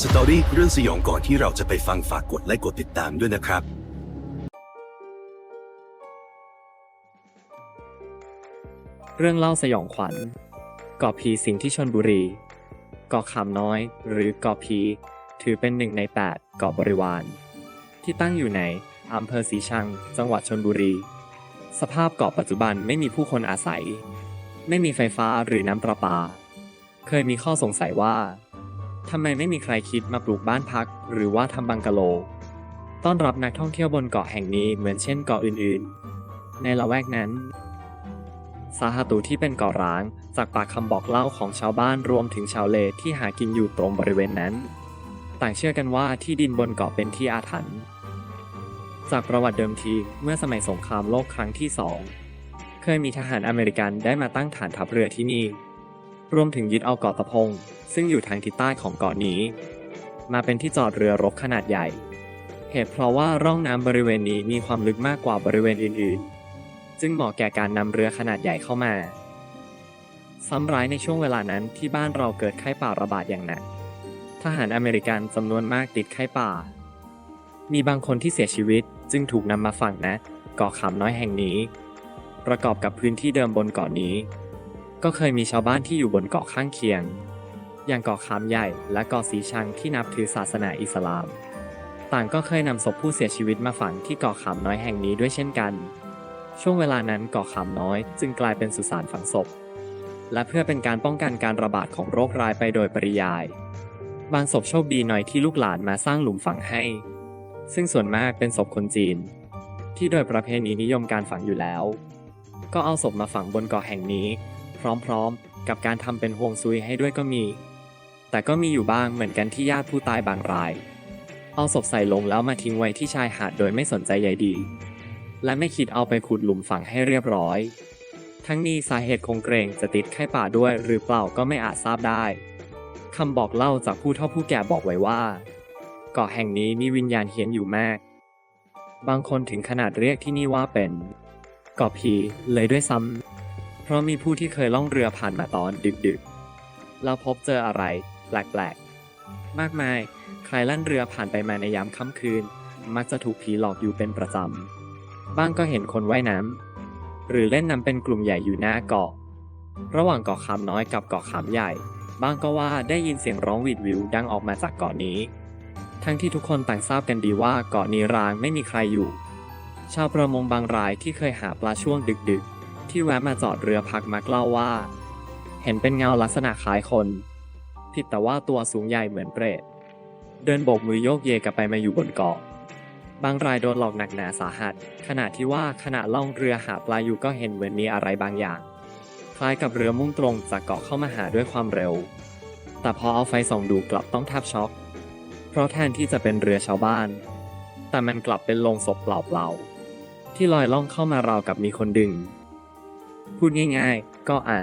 สตอรี่เรื่องสยองก่อนที่เราจะไปฟังฝากกดไลค์กดติดตามด้วยนะครับ เรื่องเล่าสยองขวัญเกาะพีสิงที่ชนบุรีเกาะขามน้อย หรือเกาะพีถือเป็นหนึ่งใน 8 เกาะบริวาร ที่ตั้งอยู่ในอำเภอสีชัง จังหวัดชนบุรี สภาพเกาะปัจจุบันไม่มีผู้คนอาศัย ไม่มีไฟฟ้าหรือน้ำประปา เคยมีข้อสงสัยว่า ทำไมไม่มีใครคิดมาปลูกบ้านพัก หรือว่าทำบังกะโล ต้อนรับนักท่องเที่ยวบนเกาะแห่งนี้เหมือนเช่นเกาะอื่นๆ ในละแวกนั้นสาหาตูที่เป็นเกาะร้าง จากปากคำบอกเล่าของชาวบ้านรวมถึงชาวเลที่หากินอยู่ตรงบริเวณนั้น ต่างเชื่อกันว่าที่ดินบนเกาะเป็นที่อาถรรพ์จากประวัติเดิมทีเมื่อสมัยสงครามโลกครั้งที่สองเคยมีทหารอเมริกันได้มาตั้งฐานทัพเรือที่นี่ รวมถึงยึดเอาเกาะตะพง ซึ่งอยู่ทางทิศใต้ของเกาะนี้ มาเป็นที่จอดเรือรบขนาดใหญ่ เหตุเพราะว่าร่องน้ำบริเวณนี้มีความลึกมากกว่าบริเวณอื่นๆ จึงเหมาะแก่การนำเรือขนาดใหญ่เข้ามา ซ้ำร้ายในช่วงเวลานั้นที่บ้านเราเกิดไข้ป่าระบาดอย่างหนัก ทหารอเมริกันจำนวนมากติดไข้ป่า มีบางคนที่เสียชีวิตจึงถูกนำมาฝังนะเกาะขามน้อยแห่งนี้ ประกอบกับพื้นที่เดิมบนเกาะนี้ ก็เคยมีชาวบ้านที่อยู่บนเกาะข้างเคียง อย่างเกาะขามใหญ่และเกาะสีชังที่นับถือศาสนาอิสลาม ต่างก็เคยนำศพผู้เสียชีวิตมาฝังที่เกาะขามน้อยแห่งนี้ด้วยเช่นกัน ช่วงเวลานั้นเกาะขามน้อย จึงกลายเป็นสุสานฝังศพ และเพื่อเป็นการป้องกันการระบาดของโรคร้ายไปโดยปริยาย บางศพโชคดีหน่อยที่ลูกหลานมาสร้างหลุมฝังให้ ซึ่งส่วนมากเป็นศพคนจีน ที่โดยประเพณีนิยมการฝังอยู่แล้ว ก็เอาศพมาฝังบนเกาะแห่งนี้ พร้อมๆ กับการทำเป็นห่วงซุยให้ด้วยก็มี แต่ก็มีอยู่บ้างเหมือนกันที่ญาติผู้ตายบางราย เอาศพใส่ลงแล้วมาทิ้งไว้ที่ชายหาดโดยไม่สนใจใยดี และไม่คิดเอาไปขุดหลุมฝังให้เรียบร้อย ทั้งนี้สาเหตุคงเกรงจะติดไข้ป่าด้วยหรือเปล่าก็ไม่อาจทราบได้คำบอกเล่าจากผู้เฒ่าผู้แก่บอกไว้ว่าเกาะแห่งนี้มีวิญญาณเฮียนอยู่มาก บางคนถึงขนาดเรียกที่นี่ว่าเป็นเกาะผีเลยด้วยซ้ำ ราะมีผู้ที่เคยล่องเรือผ่านมาตอนดึกๆแล้วพบเจออะไรแปลกๆ มากมาย ใครลั่นเรือผ่านไปมาในยามค่ำคืน มักจะถูกผีหลอกอยู่เป็นประจำ บ้างก็เห็นคนว่ายน้ำ หรือเล่นน้ำเป็นกลุ่มใหญ่อยู่หน้าเกาะ ระหว่างเกาะขามน้อยกับเกาะขามใหญ่ บ้างก็ว่าได้ยินเสียงร้องหวิดวิวดังออกมาจากเกาะนี้ ทั้งที่ทุกคนต่างทราบกันดีว่าเกาะนี้ร้างไม่มีใครอยู่ ชาวประมงบางรายที่เคยหาปลาช่วงดึกๆ ที่แวะมาจอดเรือพักมักเล่าว่า เห็นเป็นเงาลักษณะคล้ายคนผิดแต่ว่าตัวสูงใหญ่เหมือนเปรต เดินโบกมือโยกเยกลับไปมาอยู่บนเกาะบางรายโดนหลอกหนักหนาสาหัส ขณะที่ว่าขณะล่องเรือหาปลาอยู่ก็เห็นเหมือนมีอะไรบางอย่าง คล้ายกับเรือมุ่งตรงจากเกาะเข้ามาหาด้วยความเร็ว แต่พอเอาไฟส่องดูกลับต้องแทบช็อก เพราะแทนที่จะเป็นเรือชาวบ้าน แต่มันกลับเป็นโลงศพเปล่าๆที่ลอยล่องเข้ามาราวกับมีคนดึง พูดง่ายๆ ก็อะ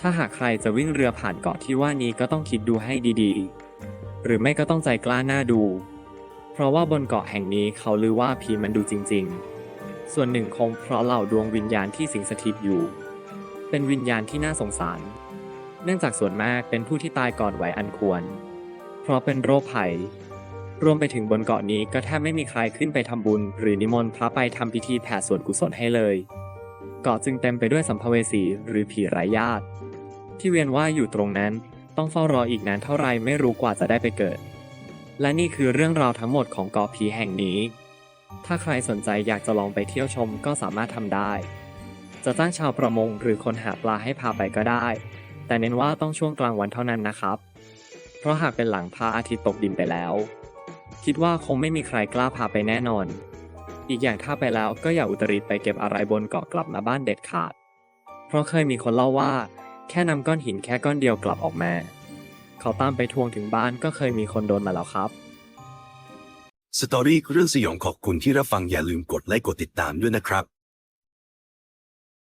ถ้าหากใครจะวิ่งเรือผ่านเกาะที่ว่านี้ก็ต้องคิดดูให้ดีๆ หรือไม่ก็ต้องใจกล้าหน้าดู เพราะว่าบนเกาะแห่งนี้เขาลือว่าผีมันดูจริงๆ ส่วนหนึ่งคงเพราะเหล่าดวงวิญญาณที่สิงสถิตอยู่ เป็นวิญญาณที่น่าสงสาร เนื่องจากส่วนมากเป็นผู้ที่ตายก่อนวัยอันควร เพราะเป็นโรคภัยรวมไปถึงบนเกาะนี้ก็แทบไม่มีใครขึ้นไปทำบุญ หรือนิมนต์พระไปทำพิธีแผ่ส่วนกุศลให้เลย เกาะจึงเต็มไปด้วยสัมภเวสีหรือผีไร้ญาติ ที่เวียนว่ายอยู่ตรงนั้น ต้องเฝ้ารออีกนานเท่าไรไม่รู้กว่าจะได้ไปเกิด และนี่คือเรื่องราวทั้งหมดของเกาะผีแห่งนี้ ถ้าใครสนใจอยากจะลองไปเที่ยวชมก็สามารถทำได้ จะจ้างชาวประมงหรือคนหาปลาให้พาไปก็ได้ แต่เน้นว่าต้องช่วงกลางวันเท่านั้นนะครับ เพราะหากเป็นหลังพระอาทิตย์ตกดินไปแล้ว คิดว่าคงไม่มีใครกล้าพาไปแน่นอน อีกอย่างถ้าไปแล้วก็อย่าอุตริไปเก็บอะไรบนเกาะกลับมาบ้านเด็ดขาด เพราะเคยมีคนเล่าว่า แค่นำก้อนหินแค่ก้อนเดียวกลับออกมา เขาตามไปทวงถึงบ้านก็เคยมีคนโดนมาแล้วครับ สตอรี่เรื่องสยองขอบคุณที่รับฟังอย่าลืมกดไลค์กดติดตามด้วยนะครับ